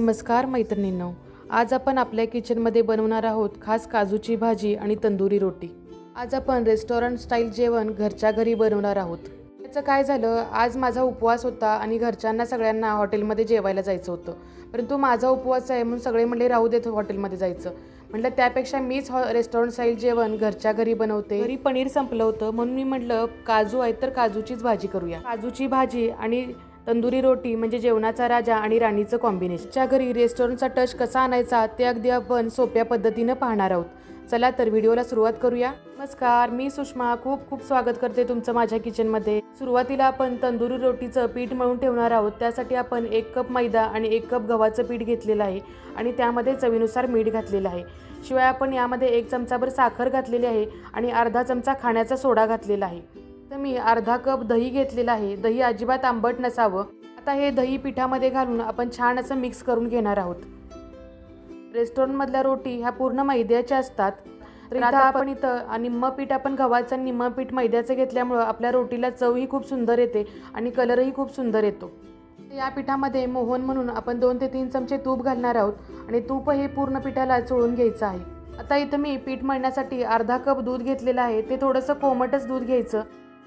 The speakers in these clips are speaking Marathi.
नमस्कार मैत्रिणींनो आज आपण आपल्या किचनमध्ये बनवणार आहोत खास काजूची भाजी आणि तंदुरी रोटी. आज आपण रेस्टॉरंट स्टाईल जेवण घरच्या घरी बनवणार आहोत. त्याचं काय झालं आज माझा उपवास होता आणि घरच्यांना सगळ्यांना हॉटेलमध्ये जेवायला जायचं होतं. परंतु माझा उपवास आहे म्हणून सगळे म्हणले राहू देत हॉटेलमध्ये जायचं. म्हटलं त्यापेक्षा मीच हॉ रेस्टॉरंट स्टाईल जेवण घरच्या घरी बनवते. घरी पनीर संपलं होतं म्हणून मी म्हटलं काजू आहे तर काजूचीच भाजी करूया. काजूची भाजी आणि तंदुरी रोटी म्हणजे जेवणाचा राजा आणि राणीचं कॉम्बिनेशनच्या घरी रेस्टॉरंटचा टच कसा आणायचा ते अगदी आपण सोप्या पद्धतीनं पाहणार आहोत. चला तर व्हिडिओला सुरुवात करूया. नमस्कार मी सुषमा. खूप खूप स्वागत करते तुमचं माझ्या किचनमध्ये सुरुवातीला आपण तंदुरी रोटीचं पीठ मळून ठेवणार आहोत. त्यासाठी आपण एक कप मैदा आणि एक कप गव्हाचं पीठ घेतलेलं आहे आणि त्यामध्ये चवीनुसार मीठ घातलेलं आहे. शिवाय आपण यामध्ये एक चमचाभर साखर घातलेली आहे आणि अर्धा चमचा खाण्याचा सोडा घातलेला आहे. तर मी अर्धा कप दही घेतलेलं आहे. दही अजिबात आंबट नसावं. आता हे दही पिठामध्ये घालून आपण छान असं मिक्स करून घेणार आहोत. रेस्टॉरंटमधल्या रोटी ह्या पूर्ण मैद्याच्या असतात. तर आता आपण इथं निम्म पीठ आपण गव्हाचं आणि निम्म पीठ मैद्याचं घेतल्यामुळं आपल्या रोटीला चवही खूप सुंदर येते आणि कलरही खूप सुंदर येतो. या पिठामध्ये मोहन म्हणून आपण दोन ते तीन चमचे तूप घालणार आहोत आणि तूप हे पूर्ण पिठाला चोळून घ्यायचं आहे. आता इथं मी पीठ मळण्यासाठी अर्धा कप दूध घेतलेलं आहे. ते थोडंसं कोमटच दूध घ्यायचं.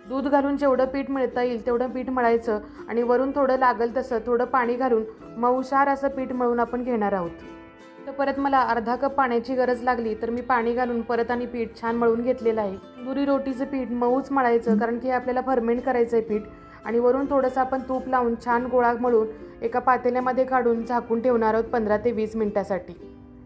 दूध घालून जेवढं पीठ मिळता येईल तेवढं पीठ मळायचं आणि वरून थोडं लागेल तसं थोडं पाणी घालून मऊशार असं पीठ मळून आपण घेणार आहोत. तर परत मला अर्धा कप पाण्याची गरज लागली तर मी पाणी घालून परत आणि पीठ छान मळून घेतलेलं आहे. तंदुरी रोटीचं पीठ मऊच मळायचं कारण की हे आपल्याला फर्मेंट करायचं आहे पीठ आणि वरून थोडंसं आपण तूप लावून छान गोळा मळून एका पातेल्यामध्ये काढून झाकून ठेवणार आहोत पंधरा ते वीस मिनिटासाठी.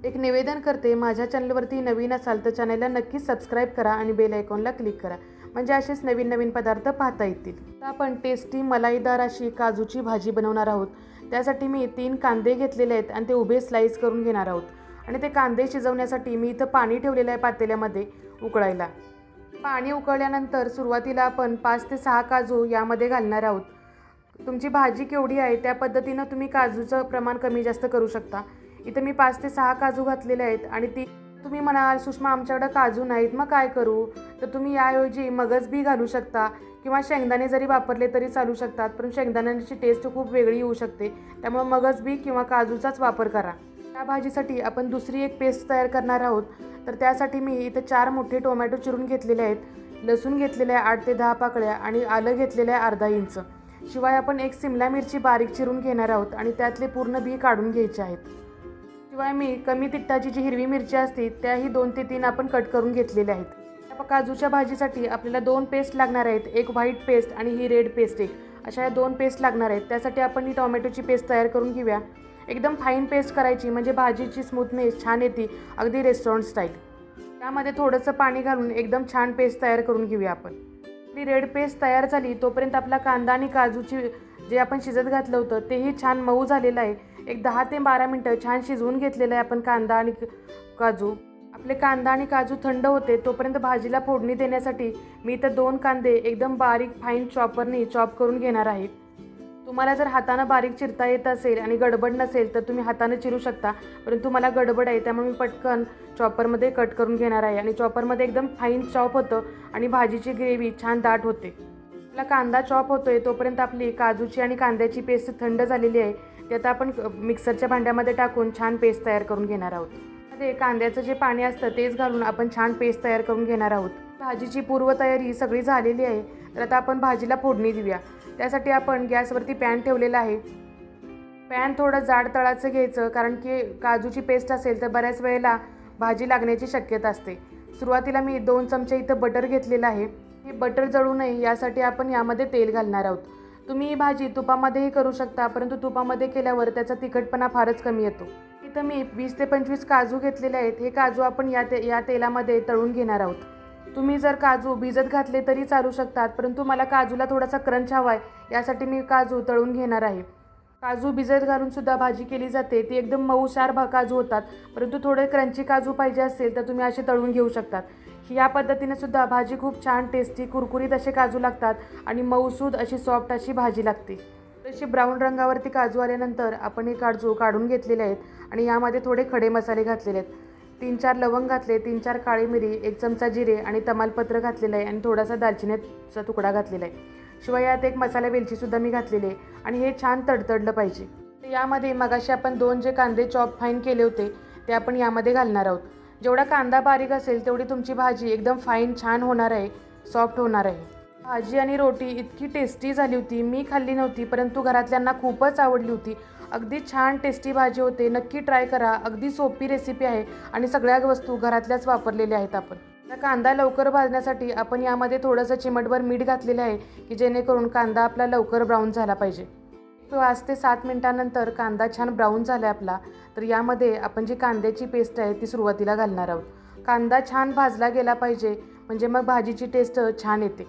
एक निवेदन करते माझ्या चॅनलवरती नवीन असाल तर चॅनलला नक्कीच सबस्क्राईब करा आणि बेल आयकॉनला क्लिक करा. म्हणजे असेच नवीन नवीन पदार्थ पाहता येतील. तर आपण टेस्टी मलाईदार अशी काजूची भाजी बनवणार आहोत. त्यासाठी मी तीन कांदे घेतलेले आहेत आणि ते उभे स्लाईस करून घेणार आहोत. आणि ते कांदे शिजवण्यासाठी मी इथं पाणी ठेवलेलं आहे पातेल्यामध्ये उकळायला. पाणी उकळल्यानंतर सुरुवातीला आपण पाच ते सहा काजू यामध्ये घालणार आहोत. तुमची भाजी केवढी आहे त्या पद्धतीनं तुम्ही काजूचं प्रमाण कमी जास्त करू शकता. इथं मी पाच ते सहा काजू घातलेले आहेत आणि ती तुम्ही म्हणाल सुषमा आमच्याकडं काजू नाहीत मग काय करू? तर तुम्ही याऐवजी मगज बी घालू शकता किंवा शेंगदाणे जरी वापरले तरी चालू शकतात पण शेंगदाण्याची टेस्ट खूप वेगळी येऊ शकते. त्यामुळे मगज बी किंवा काजूचाच वापर करा. त्या भाजीसाठी आपण दुसरी एक पेस्ट तयार करणार आहोत. तर त्यासाठी मी इथे चार मोठे टोमॅटो चिरून घेतलेले आहेत. लसूण घेतलेले आहे आठ ते दहा पाकळ्या आणि आलं घेतलेलं आहे अर्धा इंच. शिवाय आपण एक सिमला मिरची बारीक चिरून घेणार आहोत आणि त्यातले पूर्ण बी काढून घ्यायचे आहेत. शिवाय मी कमी तिखटाची जी हिरवी मिरची असते त्याही दोन ते तीन आपण कट करून घेतलेल्या आहेत. त्या काजूच्या भाजीसाठी आपल्याला दोन पेस्ट लागणार आहेत. एक व्हाईट पेस्ट आणि ही रेड पेस्ट एक. अशा या दोन पेस्ट लागणार आहेत. त्यासाठी आपण ही टोमॅटोची पेस्ट तयार करून घेऊया. एकदम फाईन पेस्ट करायची म्हणजे भाजीची स्मूथनेस छान येते अगदी रेस्टॉरंट स्टाईल त्यामध्ये थोडंसं पाणी घालून एकदम छान पेस्ट तयार करून घेऊया आपण. आपली रेड पेस्ट तयार झाली तोपर्यंत आपला कांदा आणि काजूची जे आपण शिजत घातलं होतं तेही छान मऊ झालेलं आहे. एक दहा ते बारा मिनटं छान शिजवून घेतलेलं आहे आपण कांदा आणि काजू. आपले कांदा आणि काजू थंड होते तोपर्यंत भाजीला फोडणी देण्यासाठी मी इथं दोन कांदे एकदम बारीक फाईन चॉपरनी चॉप करून घेणार आहे. तुम्हाला जर हातानं बारीक चिरता येत असेल आणि गडबड नसेल तर तुम्ही हातानं चिरू शकता. परंतु मला गडबड आहे त्यामुळे मी पटकन चॉपरमध्ये कट करून घेणार आहे. आणि चॉपरमध्ये एकदम फाईन चॉप होतं आणि भाजीची ग्रेव्ही छान दाट होते. आपला कांदा चॉप होतोय तोपर्यंत आपली काजूची आणि कांद्याची पेस्ट थंड झालेली आहे. ते आता आपण मिक्सरच्या भांड्यामध्ये टाकून छान पेस्ट तयार करून घेणार आहोत. ते कांद्याचं जे पाणी असतं तेच घालून आपण छान पेस्ट तयार करून घेणार आहोत. भाजीची पूर्वतयारी सगळी झालेली आहे तर आता आपण भाजीला फोडणी देऊया. त्यासाठी आपण गॅसवरती पॅन ठेवलेला आहे. पॅन थोडं जाड तळाचं घ्यायचं कारण की काजूची पेस्ट असेल तर बऱ्याच वेळेला भाजी लागण्याची शक्यता असते. सुरुवातीला मी दोन चमचे इथं बटर घेतलेलं आहे. हे बटर जळू नये यासाठी आपण यामध्ये तेल घालणार आहोत. तुम्ही ही भाजी तुपामध्येही करू शकता परंतु तुपामध्ये केल्यावर त्याचा तिखटपणा फारच कमी येतो. इथं मी वीस ते पंचवीस काजू घेतलेले आहेत. हे काजू आपण या ते या तेलामध्ये तळून घेणार आहोत. तुम्ही जर काजू भिजत घातले तरी चालू शकतात परंतु मला काजूला थोडासा क्रंच हवा आहे यासाठी मी काजू तळून घेणार आहे. काजू भिजत घालून सुद्धा भाजी केली जाते. ती एकदम मऊशार भा काजू होतात परंतु थोडे क्रंची काजू पाहिजे असेल तर तुम्ही असे तळून घेऊ शकतात. या पद्धतीने सुद्धा भाजी खूप छान टेस्टी कुरकुरीत असे काजू लागतात आणि मऊसूद अशी सॉफ्ट अशी भाजी लागते. तशी ब्राऊन रंगावरती काजू आल्यानंतर आपण हे काजू काढून घेतलेले आहेत आणि यामध्ये थोडे खडे मसाले घातलेले आहेत. तीन चार लवंग घातले तीन चार काळी मिरी एक चमचा जिरे आणि तमालपत्र घातलेलं आहे आणि थोडासा दालचिनीचा तुकडा घातलेला आहे. शिवाय यात एक मसाला वेलचीसुद्धा मी घातलेली आहे आणि हे छान तडतडलं पाहिजे. यामध्ये मगाशी आपण दोन जे कांदे चॉप फाईन केले होते ते आपण यामध्ये घालणार आहोत. जेवढा कांदा बारीक असेल तेवढी तुमची भाजी एकदम फाईन छान होणार आहे सॉफ्ट होणार आहे. भाजी आणि रोटी इतकी टेस्टी झाली होती मी खाल्ली नव्हती परंतु घरातल्यांना खूपच आवडली होती. अगदी छान टेस्टी भाजी होते नक्की ट्राय करा अगदी सोपी रेसिपी आहे आणि सगळ्या वस्तू घरातल्याच वापरलेल्या आहेत आपण. आता कांदा लवकर भाजण्यासाठी आपण यामध्ये थोडंसं चिमटभर मीठ घातलेलं आहे की जेणेकरून कांदा आपला लवकर ब्राऊन झाला पाहिजे. पाच ते सात मिनटानंतर कांदा छान ब्राऊन झाला आपला. तर यामध्ये आपण जी कांद्याची पेस्ट आहे ती सुरुवातीला घालणार आहोत. कांदा छान भाजला गेला पाहिजे म्हणजे मग भाजीची टेस्ट छान येते.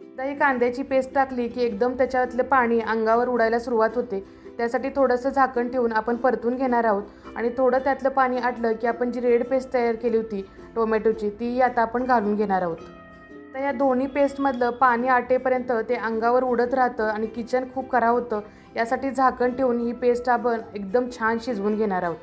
एकदा ही कांद्याची पेस्ट टाकली की एकदम त्याच्यातलं पाणी अंगावर उडायला सुरुवात होते. त्यासाठी थोडंसं झाकण ठेवून आपण परतून घेणार आहोत. आणि थोडं त्यातलं पाणी आटलं की आपण जी रेड पेस्ट तयार केली होती टोमॅटोची ती आता आपण घालून घेणार आहोत. तर या दोन्ही पेस्टमधलं पाणी आटेपर्यंत ते अंगावर उडत राहतं आणि किचन खूप खराब होतं. यासाठी झाकण ठेवून ही पेस्ट आपण एकदम छान शिजवून घेणार आहोत.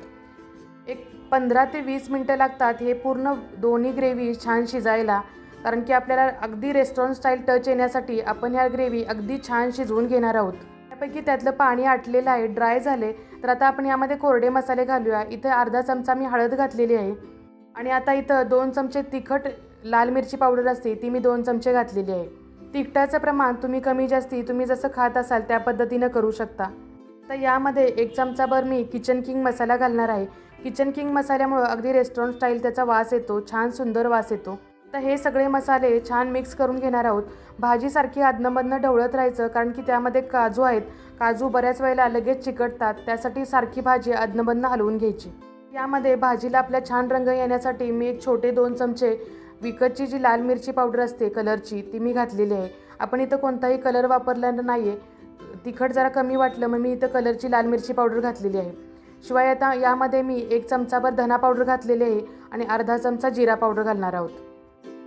एक पंधरा ते वीस मिनटं लागतात हे पूर्ण दोन्ही ग्रेव्ही छान शिजायला कारण की आपल्याला अगदी रेस्टॉरंट स्टाईल टच येण्यासाठी आपण ह्या ग्रेव्ही अगदी छान शिजवून घेणार आहोत. त्यापैकी त्यातलं पाणी आटलेलं आहे ड्राय झाले तर आता आपण यामध्ये कोरडे मसाले घालूया. इथं अर्धा चमचा मी हळद घातलेली आहे. आणि आता इथं दोन चमचे तिखट लाल मिरची पावडर असते ती मी दोन चमचे घातलेली आहे. तिखटाचं प्रमाण तुम्ही कमी जास्ती तुम्ही जसं खात असाल त्या पद्धतीनं करू शकता. तर यामध्ये एक चमचाभर मी किचन किंग मसाला घालणार आहे. किचन किंग मसाल्यामुळं अगदी रेस्टॉरंट स्टाईल त्याचा वास येतो छान सुंदर वास येतो. तर हे सगळे मसाले छान मिक्स करून घेणार आहोत. भाजीसारखी अदनमधनं ढवळत राहायचं कारण की त्यामध्ये काजू आहेत. काजू बऱ्याच वेळेला लगेच चिकटतात त्यासाठी सारखी भाजी अदनमधनं हलवून घ्यायची. यामध्ये भाजीला आपल्या छान रंग येण्यासाठी मी एक छोटे दोन चमचे विकतची जी लाल मिरची पावडर असते कलरची ती मी घातलेली आहे. आपण इथं कोणताही कलर वापरलेला नाही आहे तिखट जरा कमी वाटलं मग मी इथं कलरची लाल मिरची पावडर घातलेली आहे. शिवाय आता यामध्ये मी एक चमचाभर धना पावडर घातलेली आहे आणि अर्धा चमचा जिरा पावडर घालणार आहोत.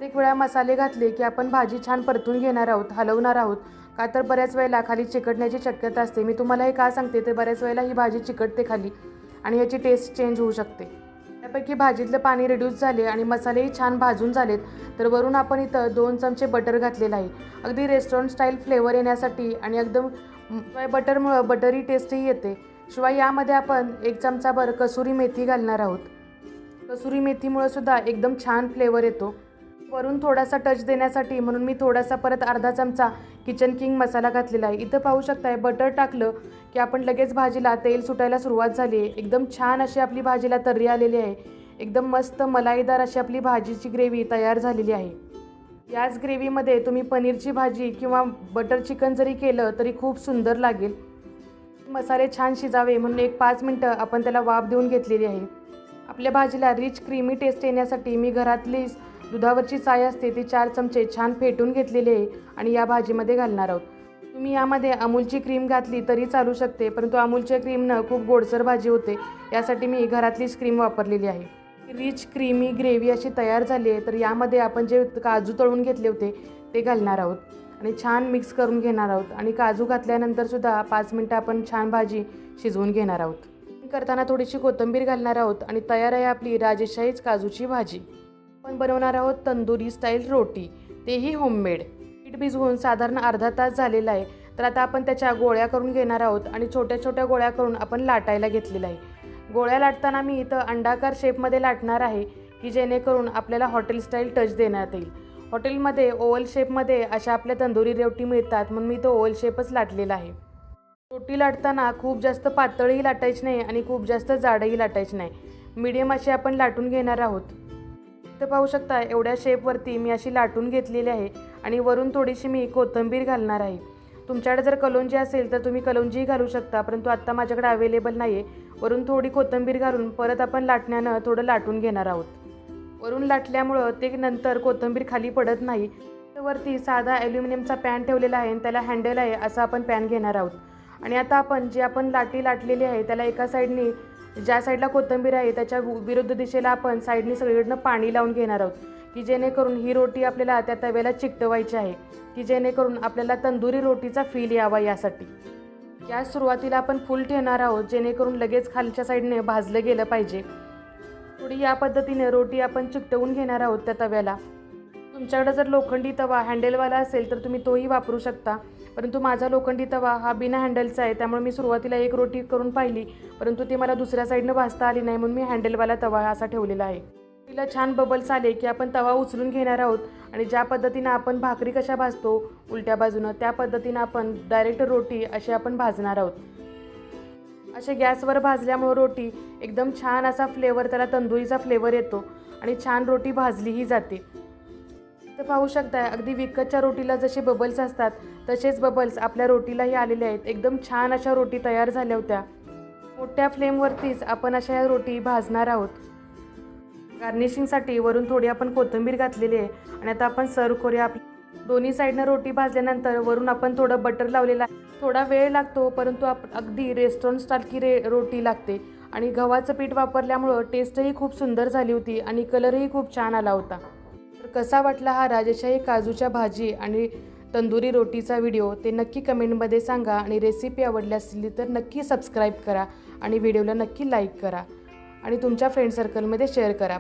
एक वेळा मसाले घातले की आपण भाजी छान परतून घेणार आहोत हलवणार आहोत. का तर बऱ्याच वेळेला खाली चिकटण्याची शक्यता असते. मी तुम्हाला हे का सांगते ते बऱ्याच वेळेला ही भाजी चिकटते खाली आणि ह्याची टेस्ट चेंज होऊ शकते. बऱ्यापैकी भाजीतलं पाणी रिड्यूस झाले आणि मसालेही छान भाजून झालेत तर वरून आपण इथं दोन चमचे बटर घातलेलं आहे. अगदी रेस्टॉरंट स्टाईल फ्लेवर येण्यासाठी आणि एकदम शिवाय बटरमुळं बटरी टेस्टही येते. शिवाय यामध्ये आपण एक चमचाभर कसुरी मेथी घालणार आहोत. कसुरी मेथीमुळं सुद्धा एकदम छान फ्लेवर येतो. वरून थोडासा टच देण्यासाठी म्हणून मी थोडासा परत अर्धा चमचा किचन किंग मसाला घातलेला आहे. इथं पाहू शकताय बटर टाकलं की आपण लगेच भाजीला तेल सुटायला सुरुवात झाली आहे. एकदम छान अशी आपली भाजीला तर्री आलेली आहे. एकदम मस्त मलाईदार अशी आपली भाजीची ग्रेव्ही तयार झालेली आहे. याच ग्रेव्हीमध्ये तुम्ही पनीरची भाजी किंवा बटर चिकन जरी केलं तरी खूप सुंदर लागेल. मसाले छान शिजावे म्हणून एक पाच मिनटं आपण त्याला वाफ देऊन घेतलेली आहे. आपल्या भाजीला रिच क्रीमी टेस्ट येण्यासाठी मी घरातलीच दुधावरची चाय असते ती चार चमचे छान फेटून घेतलेली आहे आणि या भाजीमध्ये घालणार आहोत. तुम्ही यामध्ये अमूलची क्रीम घातली तरी चालू शकते परंतु अमूलच्या क्रीमनं खूप गोडसर भाजी होते यासाठी मी घरातलीच क्रीम वापरलेली आहे. रिच क्रीमी ग्रेव्ही अशी तयार झाली आहे तर यामध्ये आपण जे काजू तळून घेतले होते ते घालणार आहोत. आणि छान मिक्स करून घेणार आहोत आणि काजू घातल्यानंतरसुद्धा पाच मिनटं आपण छान भाजी शिजवून घेणार आहोत. करताना थोडीशी कोथिंबीर घालणार आहोत आणि तयार आहे आपली राजेशाहीच काजूची भाजी. आपण बनवणार आहोत तंदुरी स्टाईल रोटी. तेही होममेड पीठ भिजवून साधारण अर्धा तास झालेला आहे. तर आता आपण त्याच्या गोळ्या करून घेणार आहोत आणि छोट्या छोट्या गोळ्या करून आपण लाटायला घेतलेला आहे. गोळ्या लाटताना मी इथं अंडाकार शेपमध्ये लाटणार आहे की जेणेकरून आपल्याला हॉटेल स्टाईल टच देण्यात येईल. हॉटेलमध्ये ओवल शेपमध्ये अशा आपल्या तंदुरी रोटी मिळतात म्हणून मी तो ओवल शेपच लाटलेला आहे. रोटी लाटताना खूप जास्त पातळही लाटायची नाही आणि खूप जास्त जाडही लाटायची नाही. मीडियम अशी आपण लाटून घेणार आहोत. इथं पाहू शकता एवढ्या शेपवरती मी अशी लाटून घेतलेली आहे आणि वरून थोडीशी मी कोथिंबीर घालणार आहे. तुमच्याकडे जर कलोंजी असेल तर तुम्ही कलोंजीही घालू शकता परंतु आत्ता माझ्याकडे अवेलेबल नाही आहे वरून थोडी कोथिंबीर घालून परत आपण लाटण्यानं थोडं लाटून घेणार आहोत. वरून लाटल्यामुळं ते नंतर कोथिंबीर खाली पडत नाही. वरती साधा ॲल्युमिनियमचा पॅन ठेवलेला आहे आणि त्याला हँडल आहे असं आपण पॅन घेणार आहोत. आणि आता आपण जी आपण लाटी लाटलेली आहे त्याला एका साईडनी ज्या साईडला कोथिंबीर आहे त्याच्या विरुद्ध दिशेला आपण साईडने सगळीकडनं पाणी लावून घेणार आहोत की जेणेकरून ही रोटी आपल्याला त्या तव्याला चिकटवायची आहे की जेणेकरून आपल्याला तंदुरी रोटीचा फील यावा यासाठी. या सुरुवातीला आपण फुल ठेवणार आहोत जेणेकरून लगेच खालच्या साईडने भाजलं गेलं पाहिजे. थोडी या पद्धतीने रोटी आपण चिकटवून घेणार आहोत त्या तव्याला. तुमच्याकडे जर लोखंडी तवा हँडलवाला असेल तर तुम्ही तोही वापरू शकता. परंतु माझा लोखंडी तवा हा बिना हँडलचा आहे त्यामुळे मी सुरुवातीला एक रोटी करून पाहिली परंतु ती मला दुसऱ्या साईडनं भाजता आली नाही म्हणून मी हँडलवाला तवा असा ठेवलेला आहे. तिला छान बबल्स आले की आपण तवा उचलून घेणार आहोत आणि ज्या पद्धतीनं आपण भाकरी कशा भाजतो उलट्या बाजूनं त्या पद्धतीनं आपण डायरेक्ट रोटी अशी आपण भाजणार आहोत. असे गॅसवर भाजल्यामुळं रोटी एकदम छान असा फ्लेवर त्याला तंदुरीचा फ्लेवर येतो आणि छान रोटी भाजलीही जाते. तर पाहू शकताय अगदी विकतच्या रोटीला जसे बबल्स असतात तसेच बबल्स आपल्या रोटीलाही आलेले आहेत. एकदम छान अशा रोटी तयार झाल्या होत्या. मोठ्या फ्लेमवरतीच आपण अशा या रोटी भाजणार आहोत. गार्निशिंगसाठी वरून थोडी आपण कोथिंबीर घातलेली आहे आणि आता आपण सर्व करूया आपली. दोन्ही साईडनं रोटी भाजल्यानंतर वरून आपण थोडं बटर लावलेलं आहे. थोडा वेळ लागतो परंतु आप अगदी रेस्टॉरंट स्टाईल रे रोटी लागते. आणि गव्हाचं पीठ वापरल्यामुळं टेस्टही खूप सुंदर झाली होती आणि कलरही खूप छान आला होता. कसा वाटला हा राजशाही काजूच्या भाजी आणि तंदुरी रोटीचा व्हिडिओ ते नक्की कमेंटमध्ये सांगा आणि रेसिपी आवडली असली तर नक्की सबस्क्राईब करा आणि व्हिडिओला नक्की लाईक करा. आणि तुमच्या फ्रेंड सर्कलमध्ये शेअर करा.